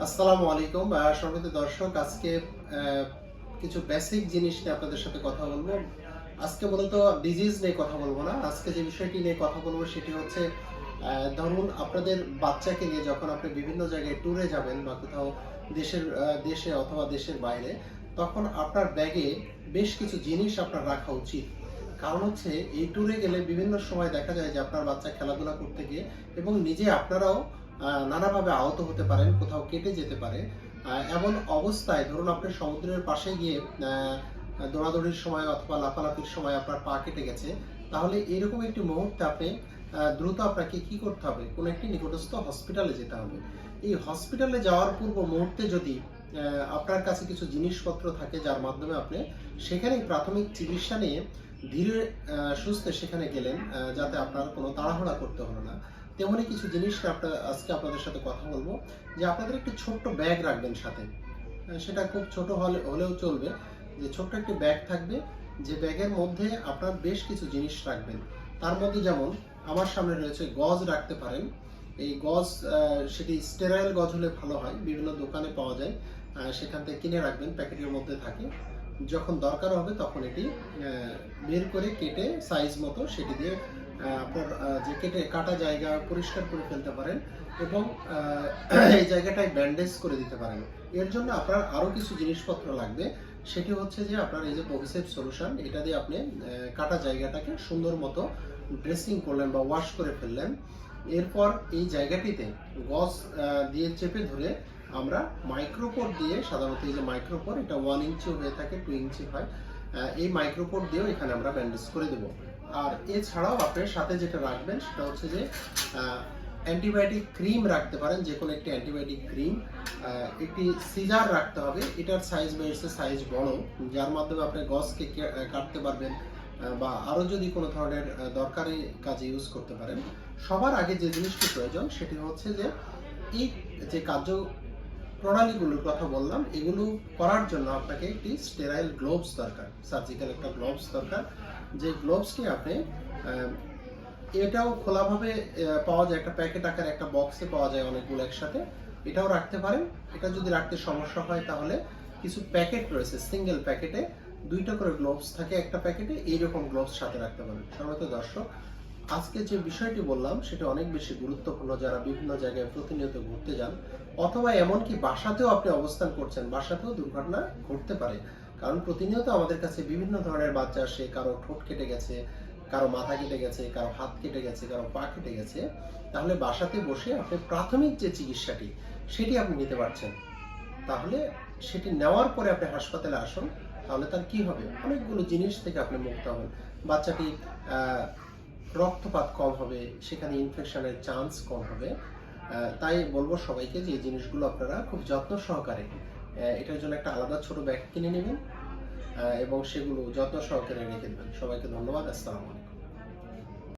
আসসালামু আলাইকুম সম্মানিত দর্শক, আজকে কিছু বেসিক জিনিস নিয়ে আপনাদের সাথে কথা বলব। আজকে মূলত ডিজিজ নিয়ে কথা বলব না, আজকে যে বিষয়টি নিয়ে কথা বলব সেটি হচ্ছে ধরুন আপনাদের বাচ্চাকে নিয়ে যখন আপনি বিভিন্ন জায়গায় ট্যুরে যাবেন বা কোথাও দেশের দেশে অথবা দেশের বাইরে, তখন আপনার ব্যাগে বেশ কিছু জিনিস আপনার রাখা উচিত। কারণ হচ্ছে, এই ট্যুরে গেলে বিভিন্ন সময় দেখা যায় যে আপনার বাচ্চা খেলাধুলা করতে গিয়ে এবং নিজে আপনারাও নানাভাবে আহত হতে পারেন, কোথাও কেটে যেতে পারে। এমন অবস্থায় ধরুন আপনি সমুদ্রের পাশে গিয়ে দৌড়াদৌড়ির সময় অথবা লাফালাফির সময় আপনার পা কেটে গেছে, তাহলে এরকম একটি মুহূর্তে আপনি দ্রুত আপনাকে কি করতে হবে? কোনো একটি নিকটস্থ হসপিটালে যেতে হবে। এই হসপিটালে যাওয়ার পূর্ব মুহূর্তে যদি আপনার কাছে কিছু জিনিসপত্র থাকে যার মাধ্যমে আপনি সেখানে প্রাথমিক চিকিৎসা নিয়ে ধীরে সুস্থে সেখানে গেলেন যাতে আপনার কোনো তাড়াহুড়া করতে হলো না। তেমনই কিছু জিনিস আপনার আজকে আপনাদের সাথে কথা বলব, যে আপনাদের একটি ছোট্ট ব্যাগ রাখবেন সাথে। সেটা খুব ছোট হলে, হলেও চলবে। যে ছোট্ট একটি ব্যাগ থাকবে, যে ব্যাগের মধ্যে আপনার বেশ কিছু জিনিস রাখবেন। তার মধ্যে যেমন, আমার সামনে রয়েছে গজ রাখতে পারেন। এই গজ সেটি স্টেরাইল গজ হলে ভালো হয়, বিভিন্ন দোকানে পাওয়া যায়। সেখান থেকে কিনে রাখবেন, প্যাকেটের মধ্যে থাকে। যখন দরকার হবে, তখন এটি বের করে কেটে সাইজ মতো সেটি দিয়ে যে কেটে কাটা জায়গা পরিষ্কার করে ফেলতে পারেন এবং এই জায়গাটায় ব্যান্ডেজ করে দিতে পারেন। এর জন্য আপনার আরও কিছু জিনিসপত্র লাগবে। সেটি হচ্ছে যে আপনার এই যে পভিসেভ সলিউশন এটা দিয়ে আপনি কাটা জায়গাটাকে সুন্দর মতো ড্রেসিং করলেন বা ওয়াশ করে ফেললেন। এরপর এই জায়গাটিতে আহ, দিয়ে চেপে ধরে আমরা মাইক্রোপোর দিয়ে সাধারণত এই যে মাইক্রোপোর এটা ওয়ান ইঞ্চি হয়ে থাকে টু ইঞ্চি হয়। এই মাইক্রোপোর দিয়েও এখানে আমরা ব্যান্ডেজ করে দেবো। আর এছাড়াও আপনার সাথে যেটা রাখবেন সেটা হচ্ছে যে অ্যান্টিবায়োটিক ক্রিম রাখতে পারেন, যে কোনো একটি অ্যান্টিবায়োটিক ক্রিম একটি সিজার রাখতে হবে, এটার সাইজ বেড়েছে সাইজ বড়, যার মাধ্যমে আপনি গসকে কাটতে পারবেন বা আরও যদি কোনো ধরনের দরকারি কাজে ইউজ করতে পারেন। সবার আগে যে জিনিসটি প্রয়োজন সেটি হচ্ছে যে, এই যে কার্য প্রণালীগুলোর কথা বললাম, এগুলো করার জন্য আপনাকে একটি স্টেরাইল গ্লোভস দরকার সার্জিক্যাল একটা গ্লোভস দরকার। যে গ্লোভসটি আপনি এটাও খোলাভাবে পাওয়া যায়, একটা প্যাকেট আকারে একটা বক্সে পাওয়া যায় অনেকগুলো একসাথে। এটাও রাখতে পারেন। এটা যদি রাখতে সমস্যা হয় তাহলে কিছু প্যাকেট রয়েছে সিঙ্গেল প্যাকেটে। দুইটা করে গ্লোভস থাকে একটা প্যাকেটে, এইরকম গ্লোভস সাথে রাখতে পারেন। সম্মানিত দর্শক আজকে যে বিষয়টি বললাম, সেটা অনেক বেশি গুরুত্বপূর্ণ যারা বিভিন্ন জায়গায় প্রতিনিয়ত ঘুরতে যান, অথবা এমনকি বাসাতেও আপনি অবস্থান করছেন। বাসাতেও দুর্ঘটনা ঘটতে পারে, কারণ প্রতিনিয়ত আমাদের কাছে বিভিন্ন ধরনের বাচ্চা আসে, কারও ঠোঁট কেটে গেছে, কারও মাথা কেটে গেছে, কারও হাত কেটে গেছে, কারও পা কেটে গেছে। তাহলে বাসাতে বসে আপনি প্রাথমিক যে চিকিৎসাটি, সেটি আপনি নিতে পারছেন। তাহলে সেটি নেওয়ার পরে আপনি হাসপাতালে আসুন, তাহলে তার কি হবে? অনেকগুলো জিনিস থেকে আপনি মুক্ত হবেন। বাচ্চাটি রক্তপাত কম হবে, সেখানে ইনফেকশনের চান্স কম হবে। তাই বলব সবাইকে যে জিনিসগুলো আপনারা খুব যত্ন সহকারে এটার জন্য একটা আলাদা ছোট ব্যাগ কিনে নেবেন এবং সেগুলো যত্ন সহকারে রেখে দেবেন। সবাইকে ধন্যবাদ, আসসালামু আলাইকুম।